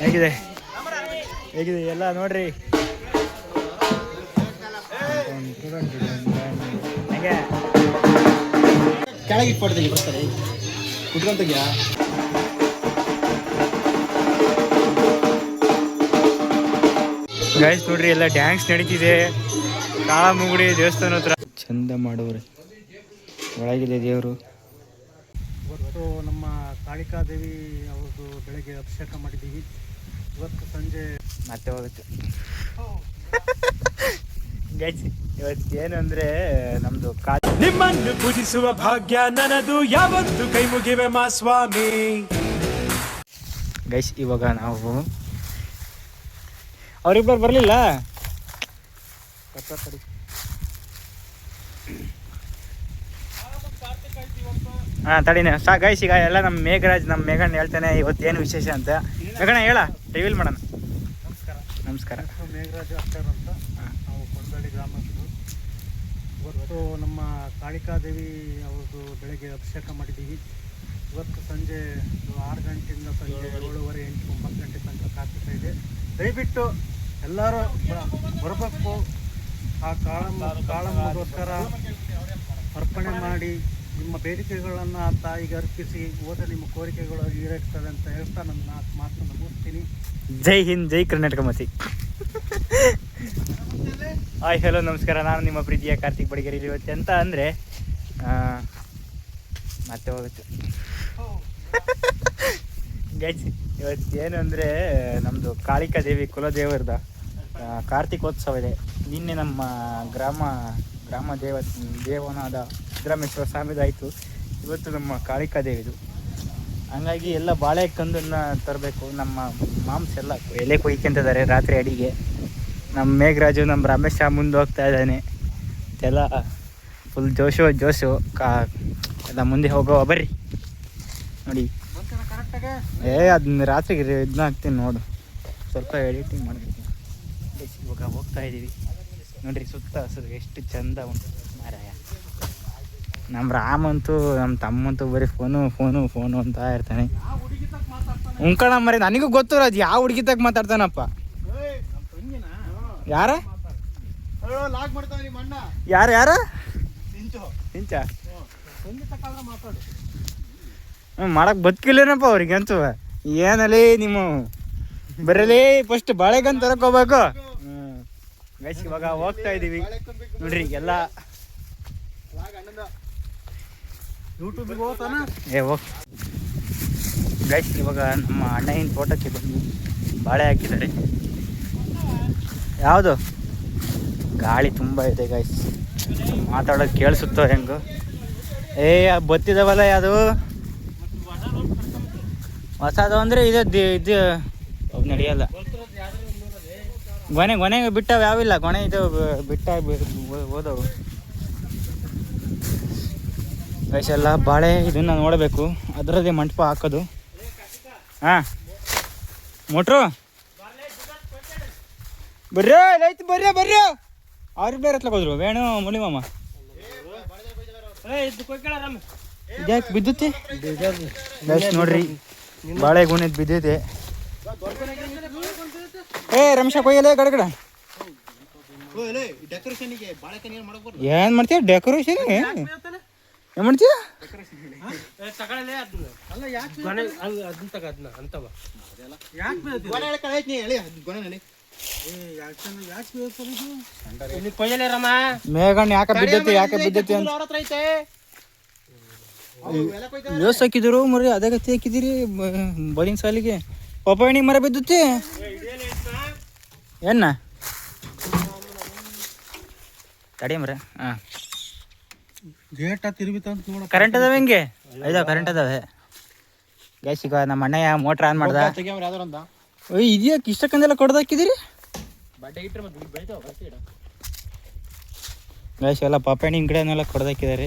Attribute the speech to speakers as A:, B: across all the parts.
A: ಹೇಗಿದೆ? ಹೇಗಿದೆ? ಎಲ್ಲ ನೋಡ್ರಿ. ಹೆಂಗೆ?
B: ಕೆಳಗೆ ಇಟ್ಕೊಡ್ತೀನಿ ಬರ್ತಾರೆ ಕುತ್ಕೊಂತೀಯ
A: ಗೈಸ್ ನೋಡ್ರಿ ಎಲ್ಲ ಡ್ಯಾನ್ಸ್ ನಡೀತಿದೆ. ಕಾಳಮುಗುಡಿ ದೇವಸ್ಥಾನ ಹತ್ರ. ಚಂದ ಮಾಡೋರೆ ಒಳಗಿದೆ ದೇವರು.
B: ಇವತ್ತು ನಮ್ಮ ಕಾಳಿಕಾ ದೇವಿ ಅವ್ರದ್ದು ಬೆಳಗ್ಗೆ ಅಭಿಷೇಕ ಮಾಡಿದ್ದೀವಿ. ಇವತ್ತು ಸಂಜೆ
A: ಮತ್ತೆ ಹೋಗುತ್ತೆ. ಗೈಸ್ ಇವತ್ತು ಏನು ಅಂದ್ರೆ ನಮ್ದು ಕಾ
C: ನಿಮ್ಮನ್ನು ಪೂಜಿಸುವ ಭಾಗ್ಯ ನನ್ನದು ಯಾವತ್ತು ಕೈ ಮುಗಿವೆ ಮಾ ಸ್ವಾಮಿ.
A: ಗೈಸ್ ಇವಾಗ ನಾವು ಅವರಿಬ್ಬರು ಬರಲಿಲ್ಲ? ಹಾಂ ತಡಿನ. ಸಾ ಗೈಸ್ ಈಗ ಎಲ್ಲ ನಮ್ಮ ಮೇಘರಾಜ್ ನಮ್ಮ ಮೇಘಣ್ಣ ಹೇಳ್ತಾನೆ ಇವತ್ತೇನು ವಿಶೇಷ ಅಂತ. ಮೇಘಣ್ಣ ಹೇಳ. ಟೈವಿಲ್ ಮಾಡೋಣ.
B: ನಮಸ್ಕಾರ.
A: ನಮಸ್ಕಾರ.
B: ಮೇಘರಾಜ್ ಅಖ್ತರ್ ಅಂತ. ನಾವು ಕೊಂಡಳ್ಳಿ ಗ್ರಾಮಸ್ಥರು ಇವತ್ತು ನಮ್ಮ ಕಾಳಿಕಾದೇವಿ ಅವ್ರದ್ದು ಬೆಳಗ್ಗೆ ಅಭಿಷೇಕ ಮಾಡಿದ್ದೀವಿ. ಇವತ್ತು ಸಂಜೆ ಆರು ಗಂಟೆಯಿಂದ ಸಂಜೆ ಏಳುವರೆ ಎಂಟು ಒಂಬತ್ತು ಗಂಟೆ ತನಕ ಕಾರ್ತಿಕ ಇದೆ. ದಯವಿಟ್ಟು ಎಲ್ಲರೂ ಬರಬೇಕು. ಆ ಕಾಳಮ್ಮ ಕಾಳಮ್ಮಗೋಸ್ಕರ ಅರ್ಪಣೆ ಮಾಡಿ ನಿಮ್ಮ ಬೇಡಿಕೆಗಳನ್ನು ತಾಯಿಗೆ ಅರ್ಪಿಸಿ, ಹೋದ ನಿಮ್ಮ ಕೋರಿಕೆಗಳು ಈಡೇರ್ತದೆ ಅಂತ ಹೇಳ್ತಾ ನನ್ನ ಮಾತನ್ನು ಮುಗಿಸ್ತೀನಿ
A: ಜೈ ಹಿಂದ್, ಜೈ ಕರ್ನಾಟಕ ಮಸಿ ಹಾಯ್, ಹಲೋ, ನಮಸ್ಕಾರ. ನಾನು ನಿಮ್ಮ ಪ್ರೀತಿಯ ಕಾರ್ತಿಕ್ ಬಡಿಗೇರಿ ಇವತ್ತು ಎಂತ ಅಂದರೆ ಮತ್ತೆ ಹೋಗುತ್ತೆ. ಗೈಸ್ ಇವತ್ತು ಏನು ಅಂದರೆ ನಮ್ಮದು ಕಾಳಿಕಾ ದೇವಿ ಕುಲದೇವರದ ಕಾರ್ತಿಕೋತ್ಸವ ಇದೆ. ನಿನ್ನೆ ನಮ್ಮ ಗ್ರಾಮ ಗ್ರಾಮ ದೇವ ದೇವನಾದ ಸಿದ್ದರಾಮೇಶ್ವರ ಸ್ವಾಮಿದಾಯಿತು ಇವತ್ತು ನಮ್ಮ ಕಾಳಿಕಾ ದೇವಿದು ಹಂಗಾಗಿ ಎಲ್ಲ ಬಾಳೆ ಕಂದನ್ನ ತರಬೇಕು. ನಮ್ಮ ಮಾಂಸ ಎಲ್ಲ ಎಲೆ ಕೊಯ್ಕೊಂತಿದ್ದಾರೆ ರಾತ್ರಿ ಅಡಿಗೆ. ನಮ್ಮ ಮೇಘರಾಜು, ನಮ್ಮ ರಮೇಶ ಮುಂದೆ ಹೋಗ್ತಾ ಇದ್ದಾನೆ. ಎಲ್ಲ ಫುಲ್ ಜೋಶು ಜೋಶು. ಕಾ, ಎಲ್ಲ ಮುಂದೆ ಹೋಗೋ ಬರ್ರಿ. ನೋಡಿ. ಏ ಅದನ್ನ ರಾತ್ರಿಗೆ ಇದನ್ನ ಹಾಕ್ತೀನಿ ನೋಡು. ಸ್ವಲ್ಪ ಎಡಿಟಿಂಗ್ ಮಾಡಬೇಕು. ಹೋಗ್ತಾ ಇದ್ದೀವಿ ನೋಡ್ರಿ ಸುತ್ತ ಹಸಿರು, ಎಷ್ಟು ಚಂದ ಉಂಟು. ನಮ್ಮ ರಾಮ್ ಅಂತೂ ನಮ್ಮ ತಮ್ಮಂತೂ ಬರೀ ಫೋನು ಫೋನು ಫೋನು ಅಂತ ಇರ್ತಾನೆ. ಉಂಕಣ ಮರಿ, ನನಗೂ ಗೊತ್ತು ಅದು ಯಾವ ಹುಡುಗಿ ತಗ ಮಾತಾಡ್ತಾನಪ್ಪ? ಯಾರ? ಯಾರ ಯಾರ?
B: ಸಿಂಚು.
A: ಹ್ಞೂ ಮಾಡಕ್ ಬದುಕಿಲ್ಲೇನಪ್ಪ ಅವ್ರಿಗೆ ಅಂತೂ. ಏನಲ್ಲಿ ನಿಮ್ಮ ಬರಲಿ ಫಸ್ಟ್ ಬಾಳೆಗನ್ ತರಕೋಬೇಕು. ಹ್ಞೂ ಇವಾಗ ಹೋಗ್ತಾ ಇದ್ದೀವಿ ನೋಡ್ರಿ, ಎಲ್ಲ ಏ ಗೈಸ್ ಇವಾಗ ನಮ್ಮ ಅಣ್ಣನ ಫೋಟೋಕ್ಕೆ ಬಂದು ಬಾಳೆ ಹಾಕಿದ್ದಾರೆ. ಯಾವುದು? ಗಾಳಿ ತುಂಬ ಇದೆ ಗೈಸ್ ಮಾತಾಡೋದು ಕೇಳಿಸುತ್ತೋ ಹೆಂಗು? ಏ ಬತ್ತಿದವಲ್ಲ ಯಾವುದು? ಹೊಸದು ಅಂದರೆ ಇದು ಇದು ಅವು ನಡೆಯಲ್ಲ. ಗೊನೆ ಗೊನೆ ಬಿಟ್ಟವು ಯಾವಿಲ್ಲ. ಗೊನೆ ಇದು ಬಿಟ್ಟ ಹೋದವು. ಎಲ್ಲ ಬಾಳೆ ಇದನ್ನ ನೋಡಬೇಕು. ಅದರದೇ ಮಂಟಪ ಹಾಕೋದು. ಹಾಂ. ಮೋಟ್ರು? ಬರ್ರಿ ಲೈತ್ ಬರ್ರಿ ಬರ್ರಿ. ಅವ್ರಿಗೆ ಬೇರೆ ಹತ್ಲಕ್ಕೋದ್ರು ವೇಣು ಮುನಿಮಮ್ಮ ಇದ್ಯಾಕೆ ಬಿದ್ದುತ್ತೆ ನೋಡ್ರಿ. ಬಾಳೆ ಗುಣದ್ ಬಿದ್ದಿದೆ. ಏ ರಮೇಶ ಕೊಯ್ಯಲೇ
B: ಗಡಗಡ ಏನ್
A: ಮಾಡ್ತೀಯ? ಡೆಕೋರೇಷನ್ ಏನ್
B: ಯಾಕೆ ಯಾಕೆ
A: ಬಿದ್ದೈತಿ ಬಿದ್ದೈತಿ ಅಂತ. ಹಾಕಿದ್ರು ಮರಿ ಅದೇ ಗತಿ ಹಾಕಿದಿರಿ ಬದಿನ ಸಾಲಿಗೆ. ಪಪ್ಪಾಯಣಿ ಮರ ಬಿದ್ದುತ್ತೆ ಏನ ತಡಿ ಮರ ಹಾಂ.
B: ಗೇಟ ತಿರುಗಿತ ಅಂತ ನೋಡ
A: ಕರೆಂಟ್ ಅದಾವೆ ಹೆಂಗೆ? ಐದಾವ ಕರೆಂಟ್ ಅದಾವೆ ಗ್ಯಾಸ್ ಈಗ ನಮ್ಮ ಅಣ್ಣಯ್ಯ ಮೋಟ್ರ್ ಆನ್ ಮಾಡ್ದ.
B: ತೆಗಿಯವ್ರ ಯಾವ್ದಾರ ಅಂತ
A: ಓಯ್ ಇದ್ಯಾಕೆ ಇಷ್ಟಕ್ಕಂದೆಲ್ಲ ಕೊಡ್ದು ಹಾಕಿದಿರಿ?
B: ಬಡ್ಡೆ ಇಟ್ರೆ ಮತ್ತೆ ಬೆಳಿತಾವ
A: ಗ್ಯಾಸ್ ಎಲ್ಲ ಪಪ್ಪಾಯಣಿ ಗಿಡನೆಲ್ಲ ಕೊಡ್ದಾಕಿದಾರೆ ಹಾಕಿದ್ದಾರೆ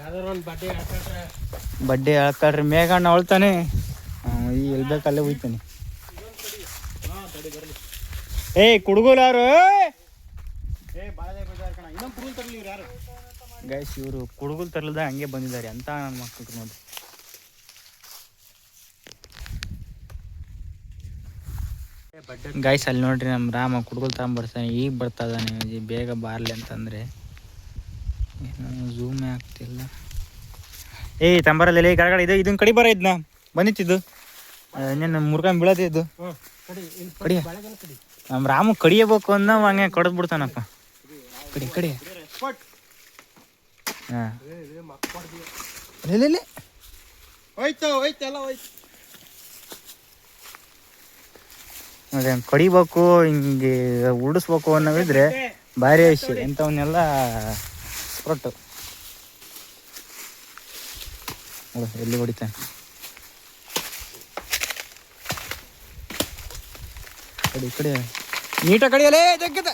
B: ಯಾವ್ದಾರ ಒಂದು ಬಡ್ಡೆ ಹಾಕೊಂಡ್ರೆ
A: ಬಡ್ಡೆ ಹೇಳ್ಕೊಳ್ರಿ ಮೇಘಣ್ಣ ಅಳ್ತಾನೆ ಈ ಎಲ್ಬೇಕಲ್ಲೇ ಹೋಯ್ತಾನೆ. ಏಯ್ ಕುಡುಗೋಲಾರು ಗೈಸ್ ಇವರು ಕುಡುಗಲ್ ತರಲ್ದ ಹಂಗೆ ಬಂದಿದ್ದಾರೆ ಅಂತ ನನ್ನ ಮಕ್ಕಳು ನೋಡಿ ಗೈಸ್ ಅಲ್ಲಿ ನೋಡ್ರಿ ನಮ್ಮ ರಾಮ ಕುಡ್ಗೋಲ್ ತಗೊಂಬರ್ತಾನೆ ಈಗ ಬರ್ತಾ ಇದ್ದಾನೆ ಬೇಗ ಬಾರ್ಲಿ ಅಂತಂದರೆ. ಝೂಮೇ ಆಗ್ತಿಲ್ಲ. ಏಯ್ ತಂಬರಲ್ಲಿ ಕರಗಡೆ ಇದು ಇದನ್ನ ಕಡಿ ಬರ ಇದನ್ನ ಬಂದಿತ್ತಿದ್ದು ಇನ್ನೇನು ಮುರ್ಗನ್ ಬೀಳದಿದ್ದು ಕಡಿಯ ನಮ್ಮ ರಾಮ ಕಡಿಯಬೇಕು ಅಂದ ಹಂಗೆ ಕಡಿದ್ಬಿಡ್ತಾನಪ್ಪ ಕಡಿ ಕಡಿ. ಹಾಂ. ಇಲ್ಲಿ
B: ಹೋಯ್ತು ಹೋಯ್ತು ಎಲ್ಲ ಹೋಯ್ತು.
A: ಅದೇ ಕಡಿಬೇಕು ಹಿಂಗೆ ಉಡಿಸ್ಬೇಕು ಅನ್ನೋದಿದ್ರೆ ಭಾರಿ ವಿಷಯ ಇಂಥವನ್ನೆಲ್ಲ ಕೊಟ್ಟು ಎಲ್ಲಿ ಹೊಡಿತಾನೆ. ಕಡಿ ಕಡಿ. ನೀಟ ಕಡಿಯಲೇ ಜಗ್ಗದ.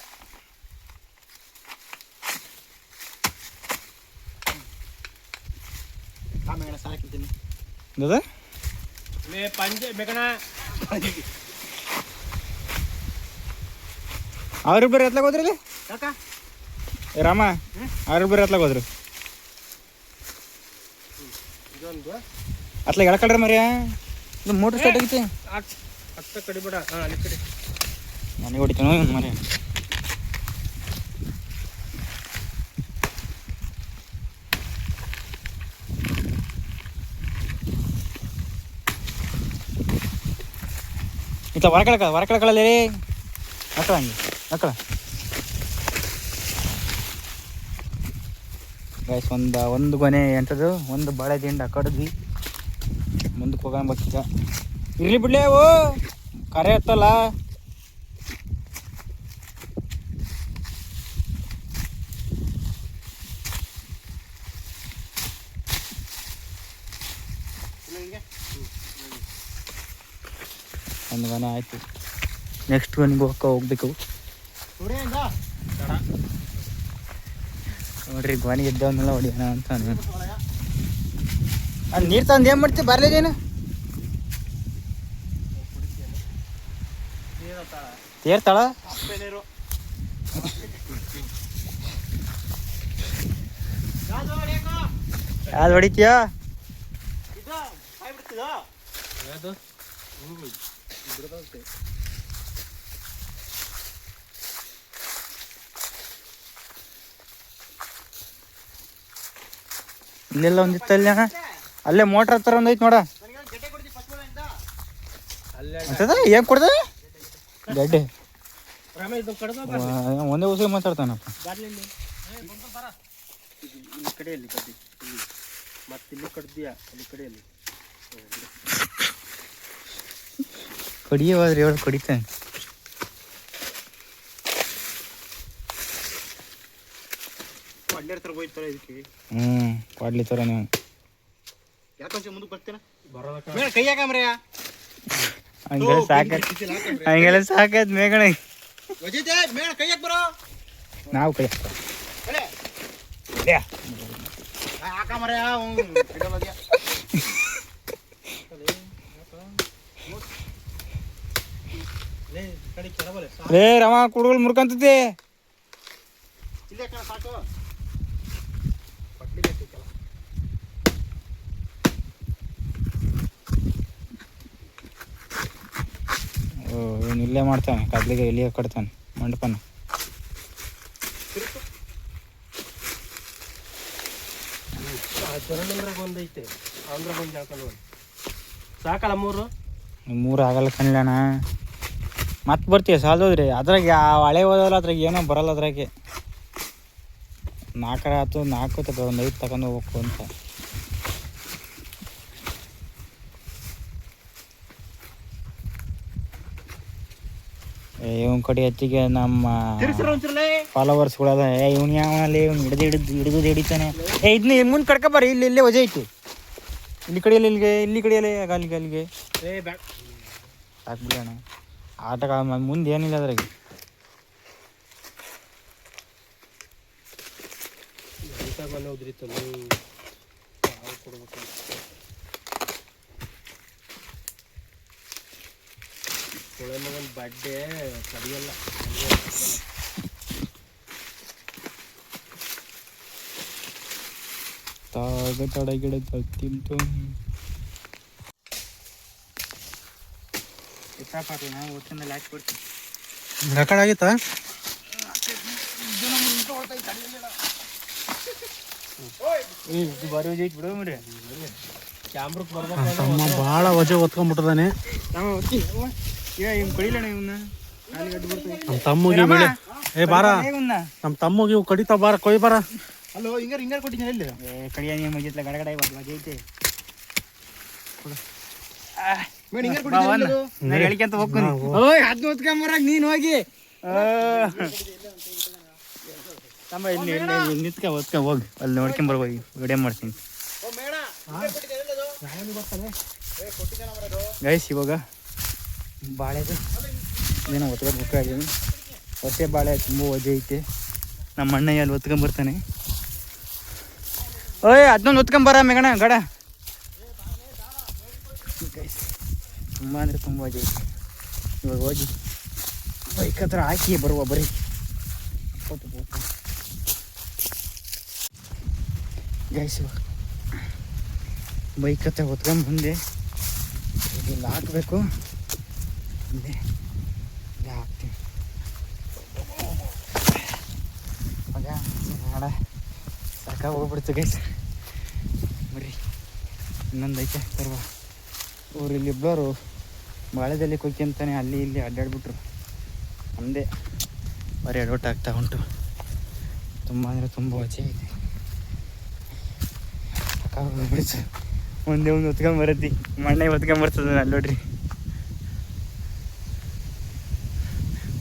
B: ಪಂಜೆ ಬೇಕಣ
A: ಅವ್ರಿಬ್ಬರು ಎತ್ಲಾಗ ಹೋದ್ರಿ ಇಲ್ಲಿ?
B: ಕಾಕ
A: ರಾಮ ಅವ್ರಿಬ್ಬರು ಎತ್ಲಾಗ ಹೋದ್ರು.
B: ಇದೊಂದು?
A: ಅತ್ಲಾಗ ಎಳ್ಕಡ್ರಿ ಮರ್ಯಾ ಇದು ಮೋಟರ್ ಸ್ಟಾರ್ಟ್ ಆಗೈತಿ.
B: ಅತ್ತ ಕಡಿಬೇಡ. ಹಾಂ ಅಲ್ಲಿ ಕಡೆ.
A: ನನಗೆ ಹೊಡಿತಾನೋ ಇವ್ನು ಮರ್ಯಾ ಇತ್ತ ಹೊರಕಳಕ, ಹೊರಕಳಕಳಲ್ಲಿ ಮಕ್ಕಳ ಹಂಗೆ, ಮಕ್ಕಳ. ಗೈಸ್ ಒಂದು ಒಂದು ಗೊನೆ ಎಂಥದ್ದು ಒಂದು ಬಾಳೆ ದಿಂಡ ಕಡ್ದ್ವಿ. ಮುಂದಕ್ಕೆ ಹೋಗೋಣ ಇರ್ಲಿ ಬಿಡ್ಲೇ ಅವು. ಕರೆ ಹತ್ತಲ್ಲ ಒಂದು ಆಯಿತು. ನೆಕ್ಸ್ಟ್ ಗೊನೆಗೆ ಹೋಗ್ಬೇಕು. ನೋಡ್ರಿ ಗ್ವನಿ ಇದ್ದವನ್ನೆಲ್ಲ ಹೊಡಿಯೋಣ ಅಂತ ಅಲ್ಲಿ ನೀರು ತಂದು ಏನು ಮಾಡ್ತೀವಿ ಬರಲೇದೇನು ತೇರ್ತಾಳ? ಯಾವ್ದು ಹೊಡಿತೀಯಾ? ಇಲ್ಲೆಲ್ಲ ಒಂದಿತ್ತಲ್ಲ ಅಲ್ಲೇ ಮೋಟ್ರ್ ಹತ್ತರ ಒಂದು ಐತಿ ನೋಡ. ಅಂತದ ಏನ್ ಕೊಡ್ದ? ಗಡ್ಡೆ. ಒಂದೇ ಉಸಿರು ಮಾತಾಡ್ತಾನಪ್ಪ.
B: ಈ ಕಡೆಯಲ್ಲಿ ಇಲ್ಲಿ. ಮತ್ತೆ ಇಲ್ಲಿ ಕಡ್ದಿಯಾ? ಅಲ್ಲಿ ಕಡೆಯಲ್ಲಿ.
A: ಕಡಿಯೋದ್ರೆ ಹೇಳಿ ಕಡಿತಾನೆ?
B: ಅಲ್ಲೇ ಹತ್ರ ಹೋಯ್ತಾರೆ ಇದಕ್ಕೆ.
A: ಹ್ಞೂ ಕೊಡ್ಲಿ ಥರ ನೀವು.
B: ಯಾಕೊಂಚ ಮುಂದಕ್ಕೆ ಬರ್ತೀನ ಬರೋದಕ್ಕ. ಮೇಡ ಕೈ ಯಾಕಂಬ್ರಯ್ಯ
A: ಹಂಗೆಲ್ಲ ಸಾಕಾಯ್ತು ಹಂಗೆಲ್ಲ ಸಾಕಾಯ್ತು ಮೇಗಣ
B: ವಜಿತೆ ಮೇಡ ಕೈ ಯಾಕೆ ಬರೋ.
A: ನಾವು ಕೈ
B: ಅಲೆ. ಹಾಕಂಬ್ರಯ್ಯ ಕಡೆ ಕೆಳಬಲೆ
A: ರೇ ರವ ಕುಡುಗಲ್ ಮುರ್ಕಂತತಿ
B: ಇಲ್ಲೇ
A: ಇವನು ಮಾಡ್ತಾನೆ ಕಡ್ಲಿಗೆ ಇಲ್ಲಿಗೆ ಕಟ್ತಾನೆ ಮಂಟಪನ.
B: ಒಂದೈತೆ. ಸಾಕಲ್ಲ ಮೂರು?
A: ಮೂರು ಆಗಲ್ಲ ಕಣ್ಲಣ್ಣ. ಮತ್ತೆ ಬರ್ತೀಯ ಸಾಲೋದ್ರಿ ಅದ್ರಾಗ ಯಾವ ಹಳೆ ಹೋದಲ್ಲ ಅದ್ರಾಗ ಏನೋ ಬರಲ್ಲ ಅದ್ರಾಗೆ. ನಾಲ್ಕರ ಆತು ನಾಲ್ಕು ತಗ ಒಂದು ಐದು ತಗೊಂಡು ಹೋಗ್ಬೇಕು ಅಂತ. ಇವನ್ ಕಡೆ ಹೆಚ್ಚಿಗೆ ನಮ್ಮ ಫಾಲೋವರ್ಸ್ಗಳದ ಏ ಇವ್ನು ಯಾವನಲ್ಲಿ ಇವ್ನು ಹಿಡಿದು ಹಿಡಿದು ಹಿಡಿದು ಹಿಡಿತಾನೆ. ಏ ಇದನ್ನ ಮುಂದೆ ಕಡ್ಕೊಬಾರಿ ಇಲ್ಲಿ ಇಲ್ಲೇ ವಜೆ ಐತಿ. ಇಲ್ಲಿ ಕಡೆಯಲ್ಲಿ ಇಲ್ಲಿಗೆ ಇಲ್ಲಿ ಕಡೆಯಲ್ಲಿ ಅಲ್ಲಿಗೆ ಅಲ್ಲಿಗೆ
B: ಏ ಬ್ಯಾಡ
A: ಸಾಕ್ಬಿಡೋಣ ಆಟ ಮುಂದೆ ಏನಿಲ್ಲ ಅದ್ರಾಗೆ.
B: ಬಡ್ಡೆ ಕಡಿಯಲ್ಲ
A: ತಾಗ ತಡಗಿಡ ತಿಂತು ಚಿತ್ತಾಪಾತಿ ನಾವು ಒತ್ತಿನಲ್ಲಿ ಹಾಕಿ ಕೊಡ್ತೀವಿ.
B: ರೆಕಾರ್ಡ್ ಆಗಿತ್ತಾ?
A: ಇದು ಬರೋ ಜೈತ್ ಬಿಡು ಮರಿ
B: ತಮ್ಮ ಭಾಳ ವಜೆ ಒತ್ಕೊಂಡ್ಬಿಟ್ಟಿದಾನೆ ನಮ್ಮ ತಮ್ಮಗೆ ಬೆಳೆ ಏ ಬಾರ. ನಮ್ಮ ತಮ್ಮಗೆ ಇವು ಕಡಿತಾ ಬಾರ ಕೊಯ್ ಬಾರ.
A: ಹಲೋ ಹಿಂಗಾರ ಹಿಂಗಾರ ಕೊಟ್ಟಿದ್ದೀನಿ ಎಲ್ಲಿ? ಏ ಕಡಿಯ ನೀವು ಮಗಿತ್ಲ ಗಡಗಡ ಮಜೈತೆ ವಜೈತೆ ಹೇಳಿಕೆಂತ ಹೋಗ್ತೀನಿ. ಓಯ್ ಹೊತ್ಕೊಂಬರಾಗ ನೀನು ಹೋಗಿ. ತಮ್ಮ ಇಲ್ಲಿ ಇಲ್ಲಿ ಇಲ್ಲಿ ನಿಂತ್ಕ ಹೊತ್ಕ ಹೋಗಿ. ಅಲ್ಲಿ ನೋಡ್ಕೊಂಬರ್ ಹೋಗಿ ವಿಡಿಯೋ ಮಾಡ್ತೀನಿ. ಗೈಸ್ ಇವಾಗ ಬಾಳೆದು ಏನೋ ಬಾಳೆ ತುಂಬ ವಜೆ ಐತೆ. ನಮ್ಮ ಅಣ್ಣ ಅಲ್ಲಿ ಹೊತ್ಕೊಂಬರ್ತಾನೆ ಓಯ್ ಅದನ್ನೊಂದು ಬರ ಮೇಗಣ ಗಡ ಗೈಸ್ ತುಂಬ ಅಂದರೆ ತುಂಬ ಐತೆ ಇವಾಗ ಹೋಗಿ ಬೈಕ್ ಹತ್ರ ಹಾಕಿ ಬರುವ ಬರೀ ಗೈಸ್ ಬೈಕ್ ಹತ್ರ ಹೊತ್ಕೊಂಡು ಬಂದೆ. ಇಲ್ಲಿ ಹಾಕಬೇಕು. ಇಲ್ಲಿ ಇಲ್ಲಿ ಹಾಕ್ತೀನಿ. ಸಾಕಾಗ ಹೋಗ್ಬಿಡ್ತು ಗೈಸ್ ಬರ್ರಿ ಇನ್ನೊಂದು ಐತೆ ತರುವ ಅವ್ರು ಇಲ್ಲಿ ಇಬ್ಬರು ಬಾಳೆದಲ್ಲಿ ಕೊಯ್ಕೊಂತಾನೆ ಅಲ್ಲಿ ಇಲ್ಲಿ ಅಡ್ಡಾಡ್ಬಿಟ್ರು. ನಮ್ಮದೇ ಬರೀ ಅಡೋಟ್ ಆಗ್ತಾ ಉಂಟು. ತುಂಬ ಅಂದರೆ ತುಂಬ ವಚೆ ಇದೆ. ಒಂದೇ ಒಂದು ಹೊತ್ಕೊಂಬರತ್ತಿ ಮಣ್ಣೆ ಹೊತ್ಕೊಂಬರ್ತದ ಅಲ್ಲಿ ನೋಡ್ರಿ.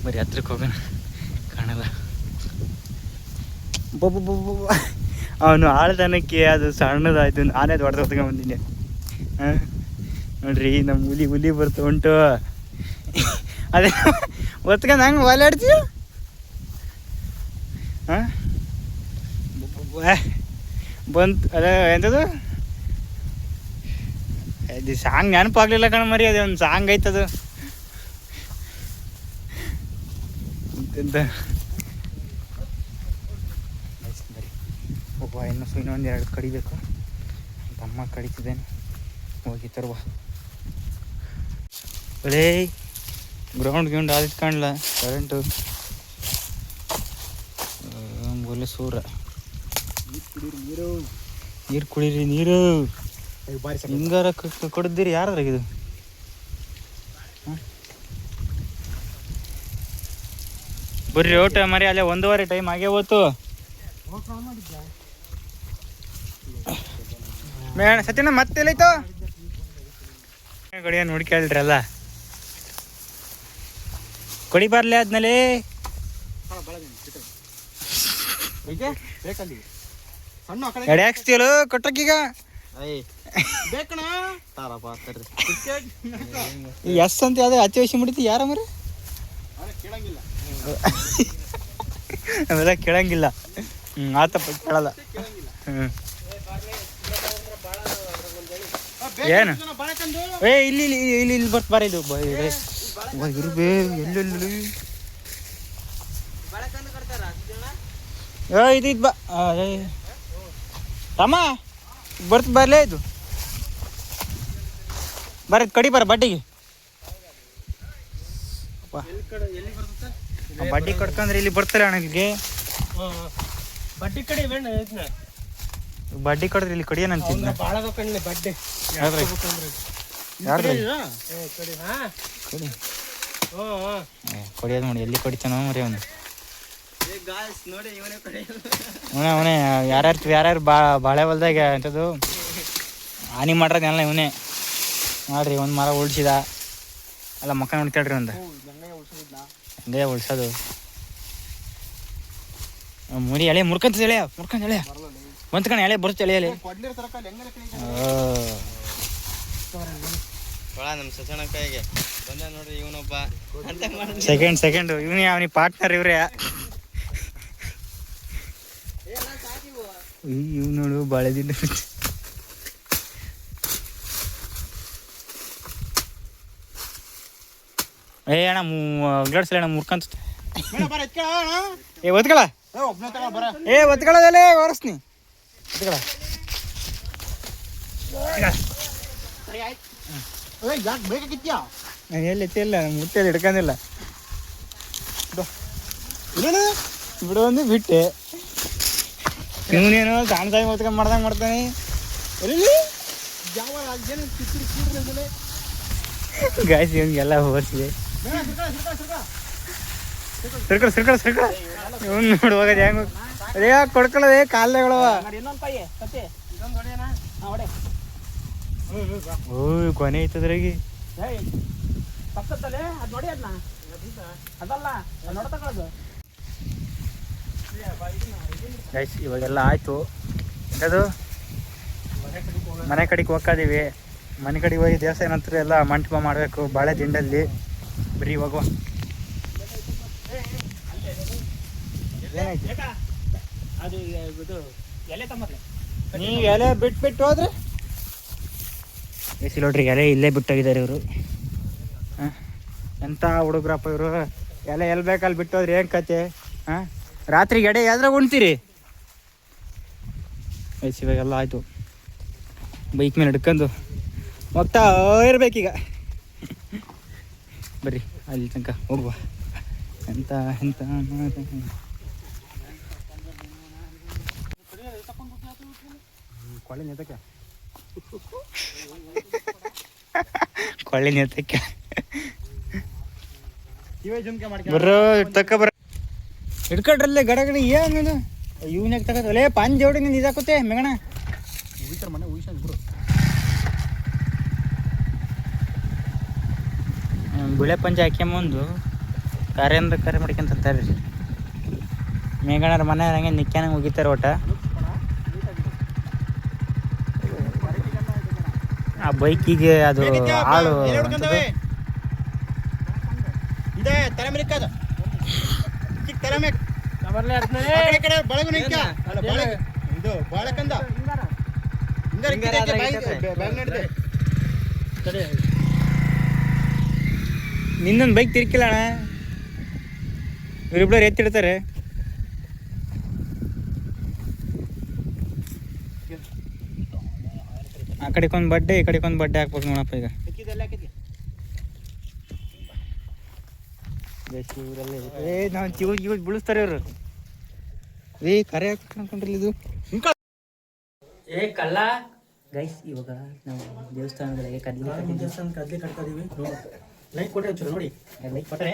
A: ಬರೀ ಹತ್ರಕ್ಕೆ ಹೋಗೋಣ. ಕಾಣಲ್ಲ. ಅವನು ಆಳದನಕ್ಕೆ ಅದು ಸಣ್ಣದಾಯ್ತು. ನಾನೇ ದೊಡ್ಡದು ಹೊತ್ಕೊಂಬಂದಿನಿ ಹಾಂ? ನೋಡ್ರಿ ನಮ್ಮ ಹುಲಿ ಹುಲಿ ಬರ್ತಾ ಉಂಟು. ಅದೇ, ಹೊತ್ಕೊಂಡು ಹಂಗೆ ಓಲಾಡ್ತೀವಿ ಹಾಂ? ಬಂತು, ಅದೇ ಎಂಥದ್ದು ಇದು ಸಾಂಗ್ ನೆನಪಾಗ್ಲಿಲ್ಲ ಕಣ ಮರಿ, ಅದೇ ಒಂದು ಸಾಂಗ್ ಐತದು. ಎಂತ ಒಬ್ಬ ಇನ್ನೂ ಇನ್ನೊಂದು ಎರಡು ಕಡಿಬೇಕು. ಅಮ್ಮ ಕಡಿತಿದ್ದೇನೆ. ಹೋಗಿ ತರುವ. ಒಳೇ ಗ್ರೌಂಡ್ ಗ್ರೌಂಡ್ ಆದಿತ್ತು ಕಾಣಲ್ಲ ಕರೆಂಟು ಒಳ್ಳೆ ಸೂರ ನೀರು ಕುಡೀರಿ ನೀರು ಹಿಂಗಾರ ಕೊಡಿದ್ದೀರಿ ಯಾರಾದ್ರಾಗ ಇದು ಹ? ಬರ್ರಿ ಓಟ ಮರಿ ಅಲ್ಲೇ ಒಂದೂವರೆ ಟೈಮ್ ಆಗೇ ಹೋತು ಮೇಣ ಸತ್ಯನ ಮತ್ತೆಲ್ಲೈತು ಗಡಿಯ ನೋಡ್ಕೇಳ್ರಲ್ಲ ಕೊಡಿ ಬರ್ಲಿ ಆದ್ಮೇಲೆ. ಎಡೆ ಹಾಕ್ಸ್ತೀಯಲ್ಲ ಕೊಟ್ಟಕ್ಕೀಗ ಎಸ್ ಅಂತ ಯಾವ್ದು ಹಚ್ಚಿ ವಯಸ್ಸು ಮುಡಿತಿ ಯಾರ ಮರಿ?
B: ಕೇಳಂಗಿಲ್ಲ.
A: ಅವೆಲ್ಲ ಕೇಳಂಗಿಲ್ಲ. ಹ್ಞೂ ಆತಪ್ಪ ಕೇಳಲ್ಲ. ಹ್ಞೂ ಏನು? ಏ ಇಲ್ಲಿ ಇಲ್ಲಿ ಇಲ್ಲಿ ಇಲ್ಲಿ ಬರ್ತ ಬಾರ ಇದು ಇರ್ಬೇ ಎಲ್ಲೆಲ್ಲಿ? ಏ ಇದು ಇದು ಬಾ. ಏ. ತಮ್ಮ ಬರ್ತ ಬರ್ಲೇ ಇದು. ಬರ ಕಡಿ ಬರ ಬಡ್ಡಿಗೆ. ಬಡ್ಡಿ ಕಡ್ಕಂದ್ರೆ ಇಲ್ಲಿ ಬರ್ತಾರೆ ಅಣ್ಣ ಇಲ್ಲಿಗೆ.
B: ಬಡ್ಡಿ ಕಡಿ
A: ಬಡ್ಡಿ ಕಡಿದ್ರೆ ಇಲ್ಲಿ
B: ಭಾಳ ಕಣ್ಲಿ ಬಡ್ಡಿ? ಕಡೆ
A: ಕಡಿ. ಕಡಿಯೋದು ನೋಡಿ ಎಲ್ಲಿ ಕೊಡಿತಾನೋ ಮರಿ ಅವನು. ಅವನೇ ಅವನೇ ಯಾರ್ಯಾರು ಯಾರ್ಯಾರು ಬಾ ಬಾಳೆ ಹೊಲ್ದಾಗ ಎಂಥದ್ದು ಹಾನಿ ಮಾಡ್ರದೆಲ್ಲ ಇವನೇ. ನೋಡ್ರಿ ಒಂದು ಮರ ಉಳ್ಸಿದ. ಅಲ್ಲ ಮಕ್ಕ ನೋಡ್ತಾಳ್ರಿ ಒಂದು. ಹಂಗೆ ಉಳ್ಸೋದು. ಮುರಿ ಎಳೆ ಮುರ್ಕಂತ ಎಳೆ ಮುರ್ಕಂತ ಎಳೆ. ಬಂತ್ಕಣ ಎಳೆ ಬರುತ್ತೆ ಎಳೆ
D: ಒಳ ನಮ್ಮ ಸಚಣ ಕೈಗೆ ಬಂದ ನೋಡ್ರಿ ಇವನೊಬ್ಬ. ಅಂತ ಮಾಡಿ
A: ಸೆಕೆಂಡ್ ಸೆಕೆಂಡ್ ಇವನೇ ಅವನಿಗೆ ಪಾರ್ಟ್ನರ್ ಇವ್ರೆ. ಇವ್ ನೋಡು ಬಾಳೆದಿಲ್ಲ ಏ ಅಣ್ಣ ಗ್ಲಾಡ್ಸಲ್ಲ ಅಣ್ಣ ಮುರ್ಕಂತ
B: ಮೇಡ ಬರ ಎತ್ಕೊಳ
A: ಏ ಒತ್ಕಳ
B: ಏ ಒಬ್ಬನೇ
A: ಒರೆಸ್ನಿ. ಒತ್ಕೊಳ.
B: ಯಾಕೆ ಬೇಕಾಗಿತ್ಯಾ
A: ನಾನು ಎಲ್ಲಿ ಎತ್ತಿಲ್ಲ ಮುಟ್ಟೆಲ್ಲ ಹಿಡ್ಕೊಂಡಿಲ್ಲ. ಬಿಡು. ಒಂದು ಬಿಟ್ಟೆ. ಇವನೇನೋ ಸಾಯಿ ಹೊತ್ಕೊಂಡ್ ಮಾಡ್ದಂಗೆ ಮಾಡ್ತಾನೆ. ಎಲ್ಲಿ? ಗಾಯ್ಸ್ ಇವನ್ಗೆಲ್ಲ ಹೋರ್ಸಿದೆ ಸರ್ಕಳ ಸರ್ಕಳ ಸರ್ಕಳ ಇವನ್ ನೋಡುವಾಗ ಹೆಂಗ. ಅದೇ ಕೊಡ್ಕೊಳ್ಳೋದೇ ಕಾಲ್ಲೆಗಳವ ಓ ಕೊನೆ ಐತದ್ರಾಗಿ ಗೈಸ್ ಇವಾಗೆಲ್ಲ ಆಯ್ತು. ಅದು ಮನೆ ಕಡೆಗೆ ಹೋಗ್ತಿದೀವಿ ಮನೆ ಕಡೆಗೆ ಹೋಗಿ ದೇವಸ್ಥಾನ ಹತ್ರ ಎಲ್ಲ ಮಂಟಪ ಮಾಡಬೇಕು ಬಾಳೆ ದಿಂಡಲ್ಲಿ. ಬರೀ ಇವಾಗ.
E: ಅದು
A: ನೀವು ಎಲೆ ಬಿಟ್ಬಿಟ್ಟು ಹೋದ್ರೆ? ಎಸಿ ನೋಡ್ರಿ ಎಲೆ ಇಲ್ಲೇ ಬಿಟ್ಟೋಗಿದ್ದಾರೆ ಇವರು. ಎಂಥ ಹುಡುಗ್ರಪ್ಪ ಇವರು? ಎಲೆ ಎಲ್ಲಿ ಬೇಕಲ್ಲಿ ಬಿಟ್ಟೋದ್ರಿ ಏನು ಕತೆ? ಹಾಂ? ರಾತ್ರಿಗೆ ಎಡೆ ಯಾವ್ದ್ರಾಗ ಉಣ್ತೀರಿ? ಎಸ್, ಇವಾಗೆಲ್ಲ ಆಯಿತು. ಬೈಕ್ ಮೇಲೆ ಹಿಡ್ಕೊಂಡು ಹೋಗ್ತಾ ಇರ್ಬೇಕೀಗ. ಬರ್ರಿ, ಅಲ್ಲಿ ತನಕ ಹೋಗುವ. ಎಂತ ಎಂತ
B: ಕೊಳೆ
A: ಕೊಳ್ಳಿ
B: ನೀರು ಮಾಡ್ಕೊಂಡು
A: ಬರ್ರೋ ತಕ್ಕ ಬರ ಹಿಡ್ಕೊಡ್ರಲ್ಲೇ ಗಡಗಡಿ ಏನು ಇವ್ನಾಗ ತಗೋದು ಲೇ ಪಾನ್ ಜೋಡಿ ನೀನು ಇದಾಕುತ್ತೆ ಮೆಗಣ.
B: ಮನೆ ಬಿಡು.
A: ಬಿಳೆ ಪಂಚ ಹಾಕ್ಯಂಬಂದು ಕಾರ್ಯ ಅಂದ್ರೆ ಕಾರ್ಯ ಮಾಡ್ಕೊಂತಾರೆ ಮೇಘಣ್ಣರ ಮೇಗಣರ ಮನೆ ಹಂಗೆ ನಿಕ್ಕ್ಯಾನಂಗೆ ಹೋಗಿತಾರೆ ಒಟ್ಟ ಆ ಬೈಕಿಗೆ ಅದು ಹಾಳು ಅಂತದು.
B: ಇದೆ ತಲೆ ಮಿಕ್ಕದ ಚಿಕ್ಕ ತಲೆ ಮೇಕ್ ಕಡೆ ಬಳಗು ನಿಕ್ಕ ಅಲ್ಲ ಬಳಗ ಇದು ಬಾಳಕಂದ ಹಿಂಗಾರ ಇಕ್ಕಿದ್ದಕ್ಕೆ ಬಾಯಿ- ಅದು ಹಾಳು
A: ನಿನ್ನೊಂದು ಬೈಕ್ ತಿರ್ಕಿಲ್ಲ ಅಣ್ಣ. ಇವರಿಬ್ಬರು ಎತ್ತಿಡ್ತಾರೆ. ಆ ಕಡೆಗೊಂದು ಬಡ್ಡೆ ಈ ಒಂದು ಬಡ್ಡೆ ಹಾಕ್ಬೇಕು ನೋಡಪ್ಪ ಈಗ. ಏ ನಾವು ಜೀವ ಇವರು. ಏ ಕರೆ ಇದು. ಏ ಕಲ್ಲ ಗೈಸ್ ಇವಾಗ ನಾವು ದೇವಸ್ಥಾನಗಳಿಗೆ ಕಡ್ಲಿ
B: ದೇವಸ್ಥಾನ ಕದ್ಲಿ ಕಟ್ತಾ ಇದೀವಿ ಲೈಕ್ ಕೊಟ್ಟರೆ ಒಂಚೂರು ನೋಡಿ.
A: ಲೈಕ್ ಕೊಟ್ಟರೆ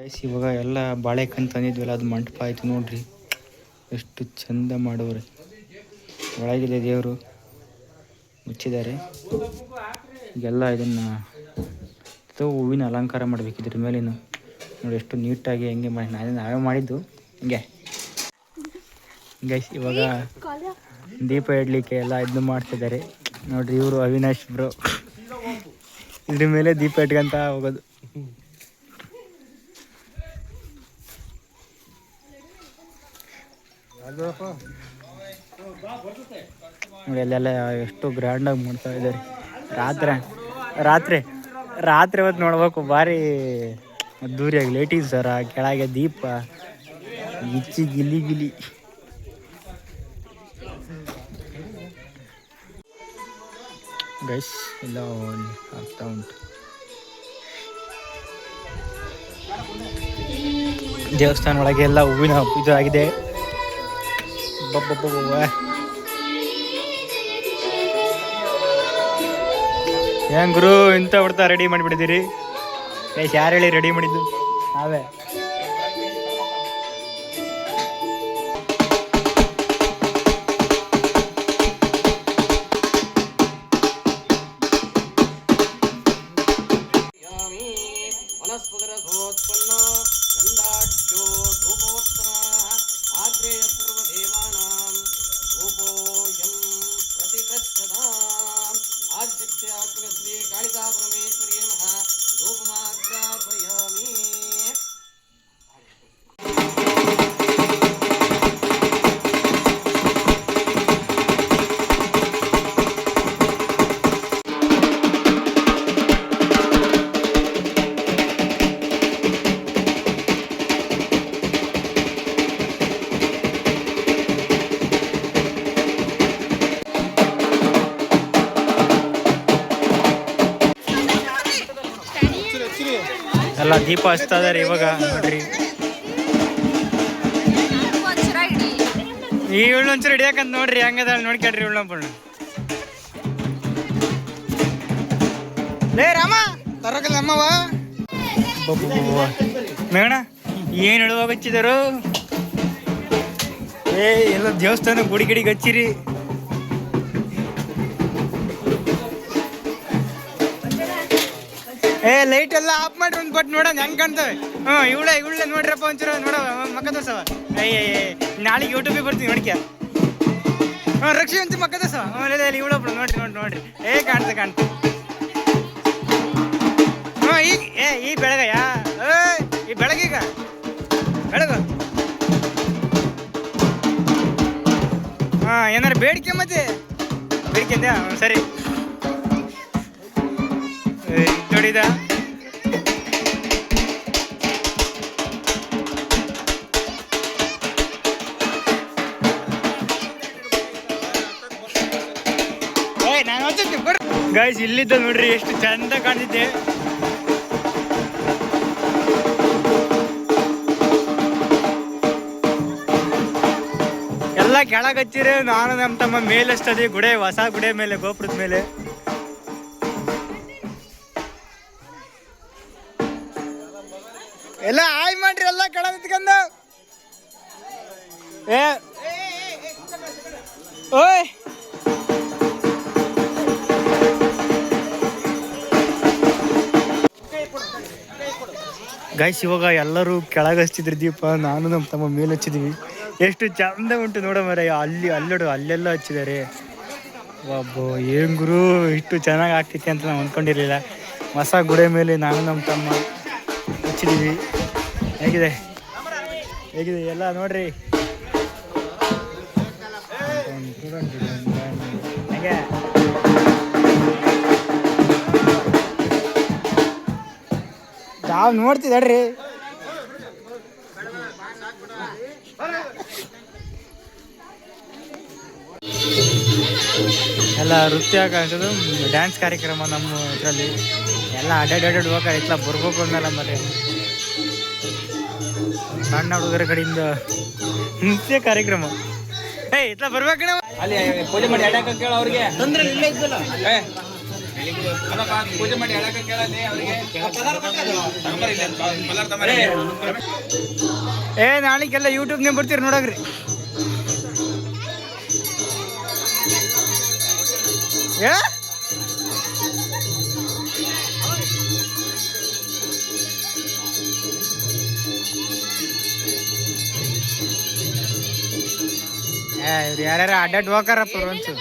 A: ಗೈಸ್ ಇವಾಗ ಎಲ್ಲ ಬಾಳೆಕಂದು ತಂದಿದ್ವಲ್ಲ ಅದು ಮಂಟಪ ಆಯ್ತು ನೋಡ್ರಿ. ಎಷ್ಟು ಚಂದ ಮಾಡೋರೆ ಒಳಗಿದೆ ದೇವರು ಮುಚ್ಚಿದ್ದಾರೆ. ಈಗೆಲ್ಲ ಇದನ್ನು ಹೂವಿನ ಅಲಂಕಾರ ಮಾಡ್ಬೇಕು ಇದ್ರ ಮೇಲಿನ. ನೋಡಿ ಎಷ್ಟು ನೀಟಾಗಿ ಹೆಂಗೆ ಮಾಡಿ. ನಾನು ನಾವೇ ಮಾಡಿದ್ದು. ಹಿಂಗೆ. ಗೈಸ್ ಇವಾಗ ದೀಪ ಇಡ್ಲಿಕ್ಕೆ ಎಲ್ಲ ಇದನ್ನು ಮಾಡ್ತಿದ್ದಾರೆ. ನೋಡ್ರಿ ಇವರು ಅವಿನಾಶ್ ಬ್ರೋ. ಇದ್ರ ಮೇಲೆ ದೀಪ ಇಟ್ಕೊಂತ ಹೋಗೋದು. ನೋಡಿ, ಅಲ್ಲೆಲ್ಲ ಎಷ್ಟು ಗ್ರ್ಯಾಂಡಾಗಿ ಮಾಡ್ತಾ ಇದ್ದಾರೆ. ರಾತ್ರಿ ರಾತ್ರಿ ರಾತ್ರಿ ಹೊತ್ತು ನೋಡ್ಬೇಕು, ಭಾರಿ ಅದ್ದೂರಿಯಾಗಿ ಲೈಟಿಂಗ್ ಸರ ಕೆಳಗೆ ದೀಪ ಗಿಚ್ಚಿ ಗಿಲಿ ಗಿಲಿ. ಗೈಸ್ ಎಲ್ಲ ಆಗ್ತಾ ಉಂಟು. ದೇವಸ್ಥಾನ ಒಳಗೆ ಎಲ್ಲ ಹೂವಿನ ಇದು ಆಗಿದೆ. ಏನ್ ಗುರು ಇಂಥ ಹೊಡ್ತಾ ರೆಡಿ ಮಾಡಿಬಿಟ್ಟಿದ್ದೀರಿ? ಏ ಯಾರು ಹೇಳಿ ರೆಡಿ ಮಾಡಿದ್ದು? ನಾವೇ.
F: कालिका परमेश्वरी
A: ದೀಪ ಹಚ್ತಾ ಇದಾರೆ ಇವಾಗ ನೋಡ್ರಿ. ಈ ಇವಳು ಒಂಚೂರು ಹಿಡಿಯಾಕಂತ ನೋಡ್ರಿ ಹಂಗದ ನೋಡ್ಕೊಳ್ರಿ ಇವಳನ್ನ ಲೇ ರಾಮ ತರಕಲ್ಲ ಅಮ್ಮವ ಮೇಣ ಏನು ಹೇಳುವಾಗ ಹಚ್ಚಿದರು? ಏ ಎಲ್ಲ ದೇವಸ್ಥಾನ ಗುಡಿ ಗಿಡಿಗೆ ಹಚ್ಚಿರಿ. ಏ ಲೈಟ್ ಎಲ್ಲ ಆಫ್ ಮಾಡಿ ಒಂದು ಬಟ್ ನೋಡೋಣ, ಹೆಂಗ್ ಕಾಣ್ತವೆ? ಹ್ಞೂ ಇವಳೆ ಇವಳೆ ನೋಡ್ರಪ್ಪ ಒಂಚೂರು ನೋಡ ಮಕ್ಕ ದೋಸವ ಅಯ್ಯ ನಾಳೆಗೆ ಯೂಟ್ಯೂಬಿಗೆ ಬರ್ತೀನಿ, ನೋಡ್ಕ್ಯ? ಹ್ಞೂ ರಕ್ಷಿ ಅಂತ ಮಕ್ಕ ದೋಸವ ಹ್ಞೂ ಇಲ್ಲ ಇವಳೊಬ್ಳು, ನೋಡ್ರಿ, ನೋಡಿ, ನೋಡ್ರಿ. ಏ, ಕಾಣ್ತ ಕಾಣ್ತ. ಹ್ಞೂ ಈಗ ಏ, ಈ ಬೆಳಗಯ್ಯ? ಏ ಈ ಬೆಳಗೀಗ? ಬೆಳಗ? ಹಾಂ ಏನಾರು ಬೇಡಿಕೆ ಮತ್ತೆ? ಬೇಡಿಕೆ ಅಂದ್ಯಾ? ಸರಿ. ನೋಡಿದ ಗೈಸ್ ಇಲ್ಲಿದ್ದ ನೋಡ್ರಿ, ಎಷ್ಟು ಚಂದ ಕಾಣಿದ್ದೆ ಎಲ್ಲ ಕೆಳಗೆ ಹಚ್ಚಿರಿ, ನಾನು ನಮ್ಮ ತಮ್ಮ ಮೇಲೆ ಹಚ್ಚದಿ ಗುಡೆ, ಹೊಸ ಗುಡೆ ಮೇಲೆ, ಗೋಪುರದ ಮೇಲೆ. ಗೈಸ್ ಇವಾಗ ಎಲ್ಲರೂ ಕೆಳಗೆ ಹಚ್ತಿದ್ರು ದೀಪ, ನಾನು ನಮ್ಮ ತಮ್ಮ ಮೇಲೆ ಹಚ್ಚಿದೀವಿ. ಎಷ್ಟು ಚಂದ ಉಂಟು ನೋಡ ಮರ ಅಲ್ಲಿ ಅಲ್ಲೋಡು, ಅಲ್ಲೆಲ್ಲ ಹಚ್ಚಿದ್ದಾರೆ. ಒಬ್ಬ ಏನ್ ಗುರು, ಇಷ್ಟು ಚೆನ್ನಾಗಿ ಆಗ್ತೈತೆ ಅಂತ ನಾವು ಅಂದ್ಕೊಂಡಿರಲಿಲ್ಲ ಹೊಸ ಗುಡೆ ಮೇಲೆ ನಾನು ನಮ್ಮ ತಮ್ಮ ಹಚ್ಚಿದೀವಿ. ಹೇಗಿದೆ? ಹೇಗಿದೆ? ಎಲ್ಲ ನೋಡ್ರಿ. ಹೇಗೆ. ನಾವು ನೋಡ್ತಿದ್ರಿ ಎಲ್ಲ ನೃತ್ಯ ಕಾಣಿಸೋದು ಡ್ಯಾನ್ಸ್ ಕಾರ್ಯಕ್ರಮ ನಮ್ಮ ಇದರಲ್ಲಿ. ಎಲ್ಲ ಅಡ್ಡಾಡ್ ಹೋಗ್ತಾರೆ ಇತ್ಲ ಬರ್ಬೇಕು ಅಂದಲ್ಲ ಮತ್ತೆ. ಸಣ್ಣ ಹುಡುಗರ ಕಡೆಯಿಂದ ನೃತ್ಯ ಕಾರ್ಯಕ್ರಮ. ಏ ಇತ್ಲ ಬರ್ಬೇಕಣ್ಣ
E: ಅಲ್ಲಿ ಪೂಜೆ ಮಾಡಿ ಅಡ್ಡಾಕ ಕೇಳ ಅವ್ರಿಗೆ. ತೊಂದ್ರೆ ಇಲ್ಲ ಇದ್ದಲ್ಲ ಪೂಜೆ ಮಾಡಿ ಅಡ್ಯಾಕ ಕೇಳಲ್ಲಿ ಅವ್ರಿಗೆ
A: ಏ ನಾಳೆಗೆಲ್ಲ ಯೂಟ್ಯೂಬ್ನೇ ಬರ್ತೀರಿ ನೋಡಗ್ರಿ ಏ? ಏ, ಇವ್ರು ಯಾರ್ಯಾರ ಅಡ್ಡಾಡ್ ಹೋಗಾರಪ್ಪ ಒಂಚೂರು.